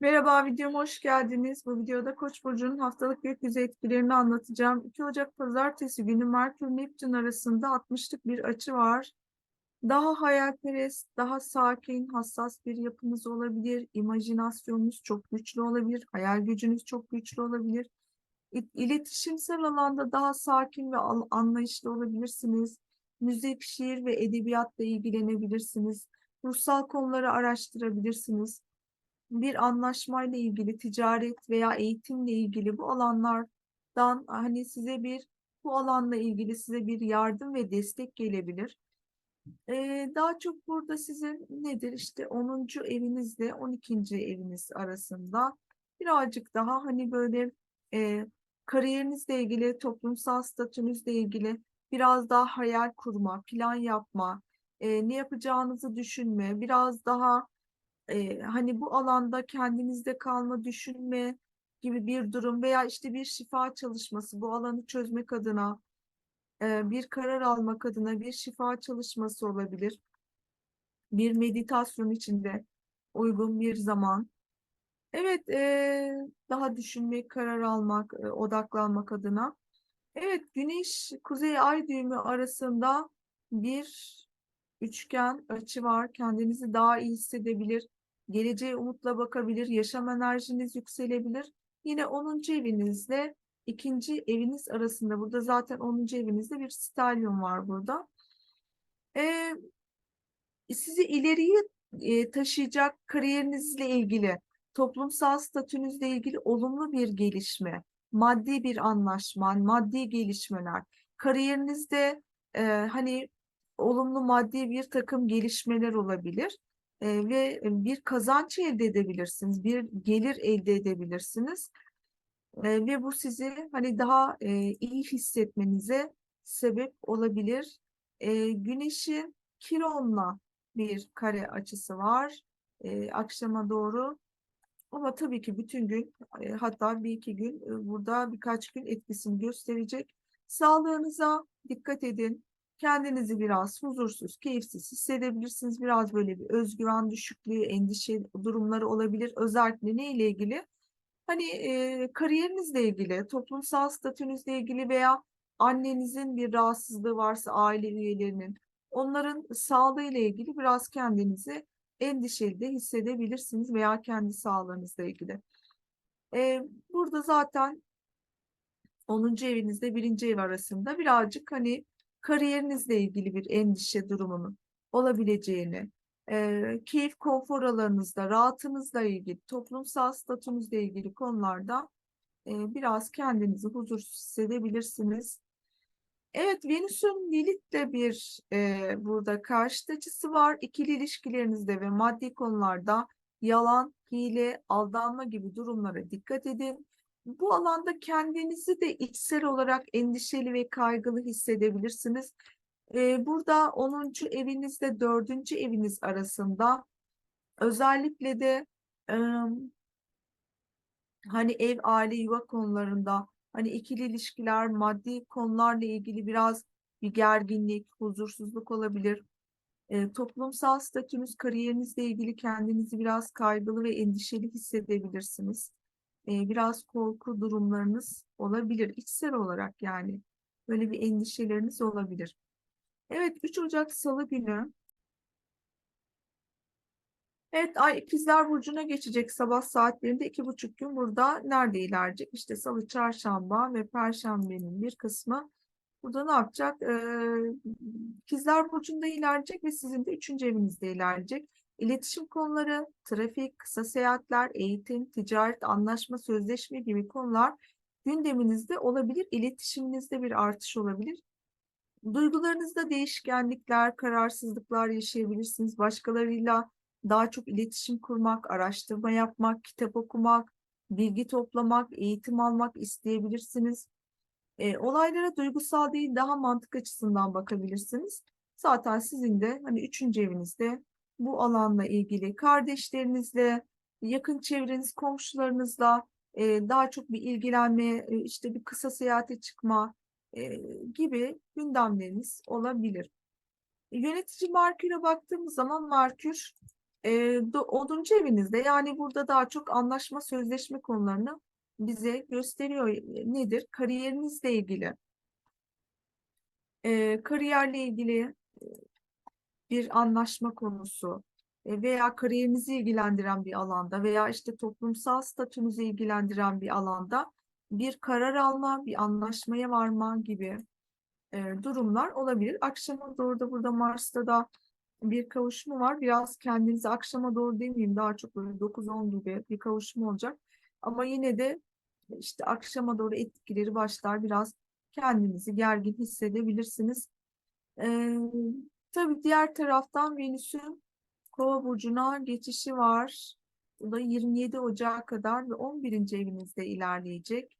Merhaba, videoma hoş geldiniz. Bu videoda Koç burcunun haftalık gökyüzü etkilerini anlatacağım. 2 Ocak Pazartesi günü Merkür Neptün arasında 60'lık bir açı var. Daha hayalperest, daha sakin, hassas bir yapınız olabilir. İmajinasyonunuz çok güçlü olabilir. Hayal gücünüz çok güçlü olabilir. İletişimsel alanda daha sakin ve anlayışlı olabilirsiniz. Müzik, şiir ve edebiyatla ilgilenebilirsiniz. Ruhsal konuları araştırabilirsiniz bir anlaşmayla ilgili, ticaret veya eğitimle ilgili bu alanlardan hani size bir bu alanla ilgili size bir yardım ve destek gelebilir. Ee, daha çok burada sizin nedir işte 10. evinizle 12. eviniz arasında birazcık daha hani böyle e, kariyerinizle ilgili, toplumsal statünüzle ilgili biraz daha hayal kurma, plan yapma, e, ne yapacağınızı düşünme, biraz daha e, hani bu alanda kendinizde kalma, düşünme gibi bir durum veya işte bir şifa çalışması bu alanı çözmek adına e, bir karar almak adına bir şifa çalışması olabilir. Bir meditasyon içinde uygun bir zaman. Evet, e, daha düşünmek, karar almak, e, odaklanmak adına. Evet, Güneş Kuzey Ay düğümü arasında bir üçgen açı var. Kendinizi daha iyi hissedebilir. Geleceğe umutla bakabilir. Yaşam enerjiniz yükselebilir. Yine 10. evinizle ikinci eviniz arasında. Burada zaten 10. evinizde bir stelyum var burada. Ee, sizi ileriye e, taşıyacak kariyerinizle ilgili, toplumsal statünüzle ilgili olumlu bir gelişme, maddi bir anlaşma, maddi gelişmeler, kariyerinizde e, hani olumlu maddi bir takım gelişmeler olabilir e, ve bir kazanç elde edebilirsiniz, bir gelir elde edebilirsiniz E, ve bu sizi hani daha e, iyi hissetmenize sebep olabilir. E, güneşin Kiron'la bir kare açısı var e, akşama doğru. Ama tabii ki bütün gün e, hatta bir iki gün e, burada birkaç gün etkisini gösterecek. Sağlığınıza dikkat edin. Kendinizi biraz huzursuz, keyifsiz hissedebilirsiniz. Biraz böyle bir özgüven düşüklüğü, endişe durumları olabilir. Özellikle ne ile ilgili? Hani e, kariyerinizle ilgili, toplumsal statünüzle ilgili veya annenizin bir rahatsızlığı varsa aile üyelerinin onların sağlığıyla ilgili biraz kendinizi endişeli de hissedebilirsiniz veya kendi sağlığınızla ilgili. E, burada zaten 10. evinizde 1. ev arasında birazcık hani kariyerinizle ilgili bir endişe durumunun olabileceğini, e, keyif konfor alanınızda, rahatınızla ilgili, toplumsal statünüzle ilgili konularda e, biraz kendinizi huzursuz hissedebilirsiniz. Evet, Venüs'ün Lilith'le bir e, burada karşıt açısı var. İkili ilişkilerinizde ve maddi konularda yalan, hile, aldanma gibi durumlara dikkat edin. Bu alanda kendinizi de içsel olarak endişeli ve kaygılı hissedebilirsiniz. E, burada 10. evinizle 4. eviniz arasında özellikle de e, hani ev, aile, yuva konularında hani ikili ilişkiler, maddi konularla ilgili biraz bir gerginlik, huzursuzluk olabilir. E, toplumsal statünüz, kariyerinizle ilgili kendinizi biraz kaygılı ve endişeli hissedebilirsiniz. E, biraz korku durumlarınız olabilir. İçsel olarak yani böyle bir endişeleriniz olabilir. Evet 3 Ocak Salı günü Evet, Ay İkizler Burcu'na geçecek sabah saatlerinde iki buçuk gün burada nerede ilerleyecek? İşte Salı, Çarşamba ve Perşembe'nin bir kısmı burada ne yapacak? Ee, İkizler Burcu'nda ilerleyecek ve sizin de üçüncü evinizde ilerleyecek. İletişim konuları, trafik, kısa seyahatler, eğitim, ticaret, anlaşma, sözleşme gibi konular gündeminizde olabilir. İletişiminizde bir artış olabilir. Duygularınızda değişkenlikler, kararsızlıklar yaşayabilirsiniz. Başkalarıyla daha çok iletişim kurmak, araştırma yapmak, kitap okumak, bilgi toplamak, eğitim almak isteyebilirsiniz. E, olaylara duygusal değil daha mantık açısından bakabilirsiniz. Zaten sizin de hani üçüncü evinizde bu alanla ilgili kardeşlerinizle, yakın çevreniz, komşularınızla e, daha çok bir ilgilenme, e, işte bir kısa seyahate çıkma e, gibi gündemleriniz olabilir. Yönetici Merkür'e baktığımız zaman Merkür E, do- 10. evinizde yani burada daha çok anlaşma sözleşme konularını bize gösteriyor. Nedir? Kariyerinizle ilgili. E, kariyerle ilgili bir anlaşma konusu e, veya kariyerinizi ilgilendiren bir alanda veya işte toplumsal statünüzü ilgilendiren bir alanda bir karar alma, bir anlaşmaya varma gibi e, durumlar olabilir. Akşama doğru da burada Mars'ta da bir kavuşma var. Biraz kendinizi akşama doğru demeyeyim daha çok böyle 9-10 gibi bir kavuşma olacak. Ama yine de işte akşama doğru etkileri başlar. Biraz kendinizi gergin hissedebilirsiniz. Ee, tabii diğer taraftan Venüs'ün Kova burcuna geçişi var. Bu da 27 Ocağı kadar ve 11. evinizde ilerleyecek.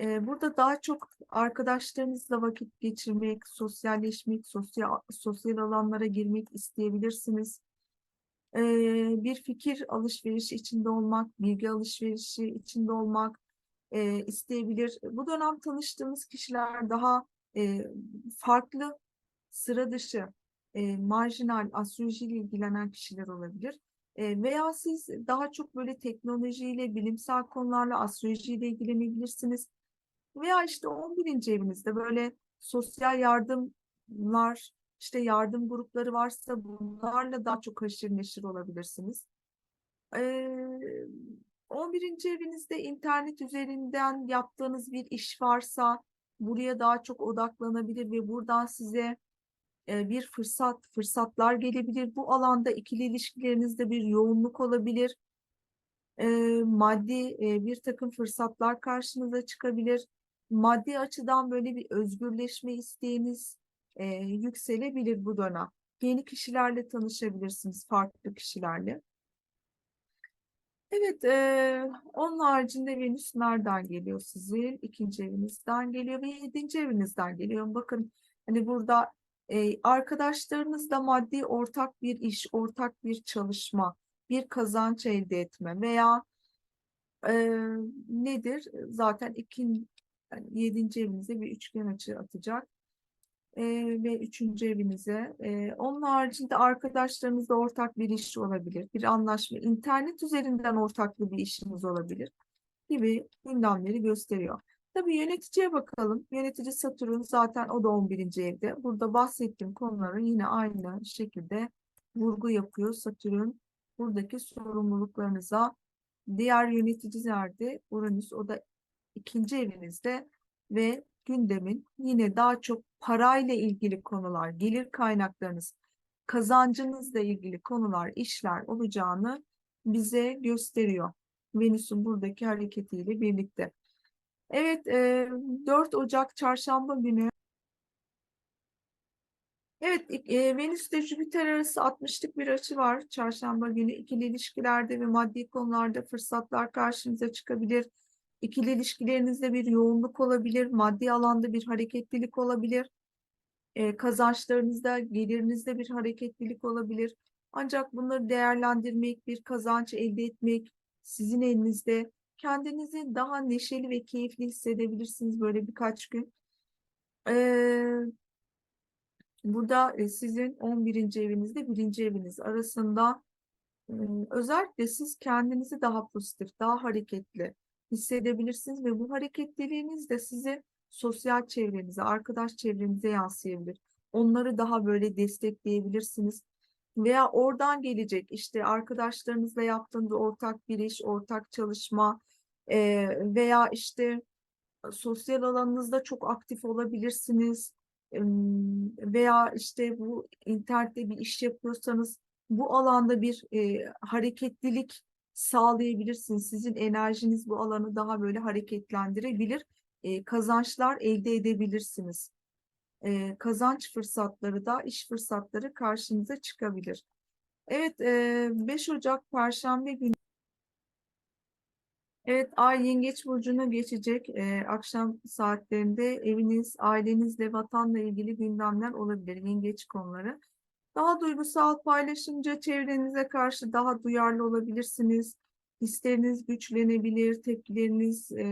Ee, burada daha çok arkadaşlarınızla vakit geçirmek, sosyalleşmek, sosyal sosyal alanlara girmek isteyebilirsiniz. Ee, bir fikir alışverişi içinde olmak, bilgi alışverişi içinde olmak e, isteyebilir. Bu dönem tanıştığımız kişiler daha e, farklı, sıra dışı, e, marjinal, astrolojiyle ilgilenen kişiler olabilir. E, veya siz daha çok böyle teknolojiyle, bilimsel konularla, astrolojiyle ilgilenebilirsiniz. Veya işte 11. evinizde böyle sosyal yardımlar, işte yardım grupları varsa bunlarla daha çok haşır neşir olabilirsiniz. Ee, 11. evinizde internet üzerinden yaptığınız bir iş varsa buraya daha çok odaklanabilir ve buradan size e, bir fırsat, fırsatlar gelebilir. Bu alanda ikili ilişkilerinizde bir yoğunluk olabilir. E, maddi e, bir takım fırsatlar karşınıza çıkabilir. Maddi açıdan böyle bir özgürleşme isteğiniz yükselebilir bu dönem. Yeni kişilerle tanışabilirsiniz, farklı kişilerle. Evet, e, onun haricinde Venüs nereden geliyor sizin? İkinci evinizden geliyor ve yedinci evinizden geliyor. Bakın hani burada e, arkadaşlarınızla maddi ortak bir iş, ortak bir çalışma, bir kazanç elde etme veya e, nedir? Zaten ikinci, yani yedinci evinize bir üçgen açı atacak e, ve üçüncü evinize. E, onun haricinde arkadaşlarınızla ortak bir iş olabilir, bir anlaşma, internet üzerinden ortaklı bir işiniz olabilir gibi gündemleri gösteriyor. Tabii yöneticiye bakalım. Yönetici Satürn zaten o da 11. evde. Burada bahsettiğim konuları yine aynı şekilde vurgu yapıyor Satürn. Buradaki sorumluluklarınıza diğer yönetici nerede? Uranüs o da ikinci evinizde ve gündemin yine daha çok parayla ilgili konular, gelir kaynaklarınız, kazancınızla ilgili konular, işler olacağını bize gösteriyor. Venüs'ün buradaki hareketiyle birlikte. Evet, e, 4 Ocak Çarşamba günü. Evet, e, Venüs ile Jüpiter arası 60'lık bir açı var Çarşamba günü. İkili ilişkilerde ve maddi konularda fırsatlar karşınıza çıkabilir. İkili ilişkilerinizde bir yoğunluk olabilir, maddi alanda bir hareketlilik olabilir. E, kazançlarınızda, gelirinizde bir hareketlilik olabilir. Ancak bunları değerlendirmek, bir kazanç elde etmek sizin elinizde. Kendinizi daha neşeli ve keyifli hissedebilirsiniz böyle birkaç gün. Ee, burada e, sizin 11. evinizde 1. eviniz arasında e, özellikle siz kendinizi daha pozitif, daha hareketli hissedebilirsiniz ve bu hareketliliğiniz de sizi sosyal çevrenize, arkadaş çevrenize yansıyabilir. Onları daha böyle destekleyebilirsiniz. Veya oradan gelecek işte arkadaşlarınızla yaptığınız ortak bir iş, ortak çalışma e, veya işte sosyal alanınızda çok aktif olabilirsiniz. E, veya işte bu internette bir iş yapıyorsanız bu alanda bir e, hareketlilik sağlayabilirsiniz. Sizin enerjiniz bu alanı daha böyle hareketlendirebilir. E, kazançlar elde edebilirsiniz. E, kazanç fırsatları da iş fırsatları karşınıza çıkabilir. Evet, e, 5 Ocak Perşembe günü Evet, Ay Yengeç Burcu'na geçecek. E, akşam saatlerinde eviniz, ailenizle, vatanla ilgili gündemler olabilir. Yengeç konuları. Daha duygusal paylaşınca çevrenize karşı daha duyarlı olabilirsiniz. Hisleriniz güçlenebilir, tepkileriniz e,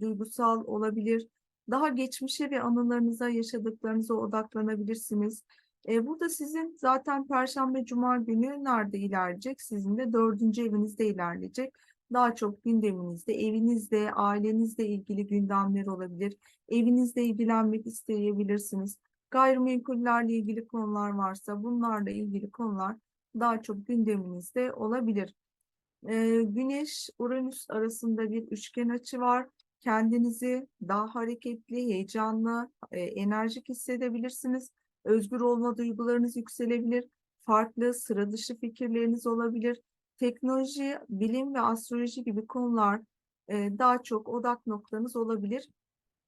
duygusal olabilir. Daha geçmişe ve anılarınıza, yaşadıklarınıza odaklanabilirsiniz. E, burada sizin zaten Perşembe, Cuma günü nerede ilerleyecek? Sizin de dördüncü evinizde ilerleyecek. Daha çok gündeminizde, evinizde, ailenizle ilgili gündemler olabilir. Evinizle ilgilenmek isteyebilirsiniz. Gayrimenkullerle ilgili konular varsa bunlarla ilgili konular daha çok gündeminizde olabilir. Ee, Güneş Uranüs arasında bir üçgen açı var. Kendinizi daha hareketli, heyecanlı, e, enerjik hissedebilirsiniz. Özgür olma duygularınız yükselebilir. Farklı, sıra dışı fikirleriniz olabilir. Teknoloji, bilim ve astroloji gibi konular e, daha çok odak noktanız olabilir.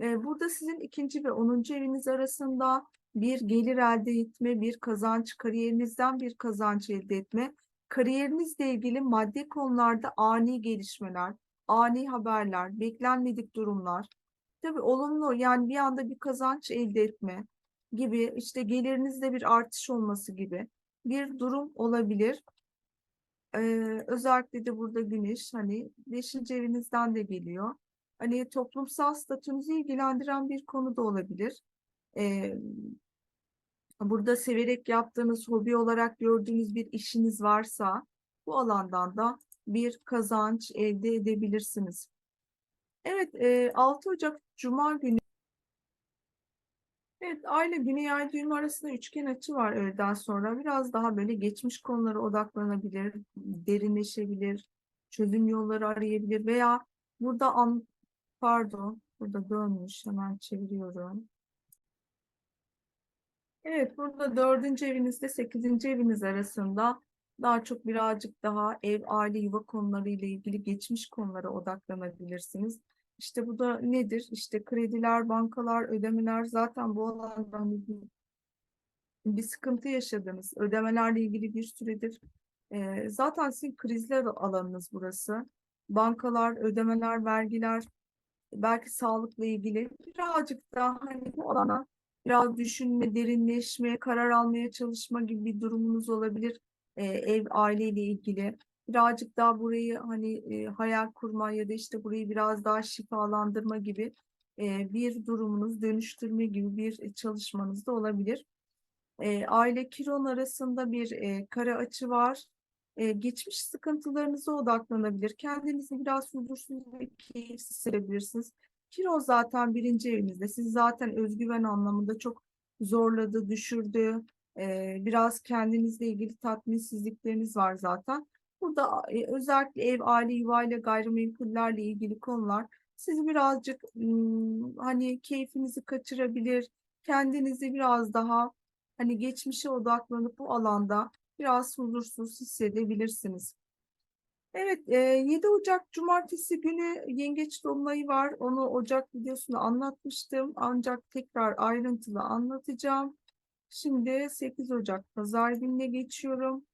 E, burada sizin ikinci ve onuncu eviniz arasında bir gelir elde etme, bir kazanç, kariyerinizden bir kazanç elde etme, kariyerinizle ilgili maddi konularda ani gelişmeler, ani haberler, beklenmedik durumlar, tabii olumlu yani bir anda bir kazanç elde etme gibi işte gelirinizde bir artış olması gibi bir durum olabilir. Ee, özellikle de burada güneş hani beşinci evinizden de geliyor. Hani toplumsal statünüzü ilgilendiren bir konu da olabilir. Ee, burada severek yaptığınız, hobi olarak gördüğünüz bir işiniz varsa bu alandan da bir kazanç elde edebilirsiniz. Evet, e, 6 Ocak Cuma günü Evet, aile güney ay düğümü arasında üçgen açı var öğleden sonra. Biraz daha böyle geçmiş konulara odaklanabilir, derinleşebilir, çözüm yolları arayabilir veya burada an, pardon, burada dönmüş, hemen çeviriyorum. Evet, burada dördüncü evinizde sekizinci eviniz arasında daha çok birazcık daha ev, aile, yuva konuları ile ilgili geçmiş konulara odaklanabilirsiniz. İşte bu da nedir? İşte krediler, bankalar, ödemeler zaten bu alanda hani bir, sıkıntı yaşadınız. Ödemelerle ilgili bir süredir. Ee, zaten sizin krizler alanınız burası. Bankalar, ödemeler, vergiler, belki sağlıkla ilgili birazcık daha hani bu alana biraz düşünme, derinleşme, karar almaya çalışma gibi bir durumunuz olabilir. Ee, ev, aileyle ilgili birazcık daha burayı hani e, hayal kurma ya da işte burayı biraz daha şifalandırma gibi e, bir durumunuz, dönüştürme gibi bir çalışmanız da olabilir. E, aile kiron arasında bir e, kare açı var. E, geçmiş sıkıntılarınıza odaklanabilir. Kendinizi biraz huzursuz ve keyifsiz hissedebilirsiniz. Kiron zaten birinci evinizde. Siz zaten özgüven anlamında çok zorladı, düşürdü. Biraz kendinizle ilgili tatminsizlikleriniz var zaten. Burada e, özellikle ev, aile, yuvayla gayrimenkullerle ilgili konular sizi birazcık hani keyfinizi kaçırabilir, kendinizi biraz daha hani geçmişe odaklanıp bu alanda biraz huzursuz hissedebilirsiniz. Evet, e, 7 Ocak Cumartesi günü Yengeç Dolunayı var. Onu Ocak videosunda anlatmıştım. Ancak tekrar ayrıntılı anlatacağım. Şimdi 8 Ocak Pazar gününe geçiyorum.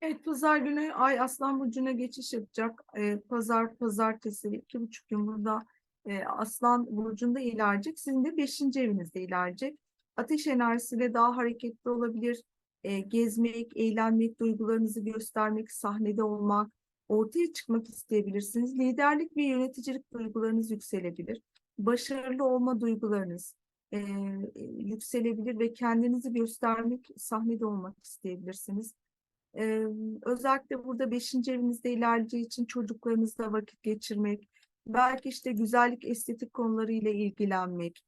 Evet, pazar günü Ay Aslan Burcu'na geçiş yapacak. Ee, pazar, pazartesi, iki buçuk gün burada e, Aslan Burcu'nda ilerleyecek. Sizin de beşinci evinizde ilerleyecek. Ateş enerjisiyle daha hareketli olabilir. E, gezmek, eğlenmek, duygularınızı göstermek, sahnede olmak, ortaya çıkmak isteyebilirsiniz. Liderlik ve yöneticilik duygularınız yükselebilir. Başarılı olma duygularınız e, yükselebilir ve kendinizi göstermek, sahnede olmak isteyebilirsiniz. Ee, özellikle burada beşinci evinizde ilerleyeceği için çocuklarınızla vakit geçirmek, belki işte güzellik, estetik konularıyla ilgilenmek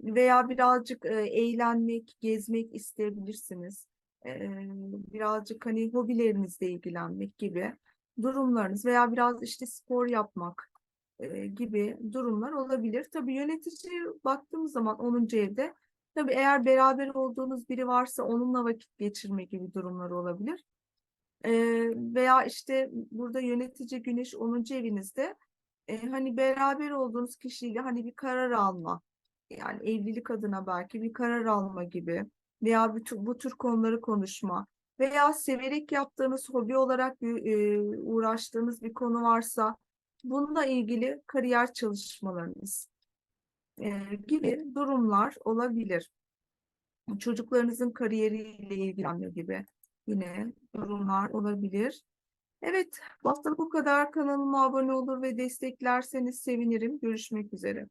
veya birazcık e, eğlenmek, gezmek isteyebilirsiniz. Ee, birazcık hani hobilerinizle ilgilenmek gibi durumlarınız veya biraz işte spor yapmak e, gibi durumlar olabilir. Tabii yönetici baktığımız zaman 10. evde tabii eğer beraber olduğunuz biri varsa onunla vakit geçirme gibi durumlar olabilir. E, veya işte burada yönetici güneş 10. evinizde e, hani beraber olduğunuz kişiyle hani bir karar alma yani evlilik adına belki bir karar alma gibi veya bu tür, bu tür konuları konuşma veya severek yaptığınız hobi olarak e, uğraştığınız bir konu varsa bununla ilgili kariyer çalışmalarınız e, gibi durumlar olabilir. Çocuklarınızın kariyeriyle ilgilenme gibi yine durumlar olabilir. Evet, bu haftalık bu kadar. Kanalıma abone olur ve desteklerseniz sevinirim. Görüşmek üzere.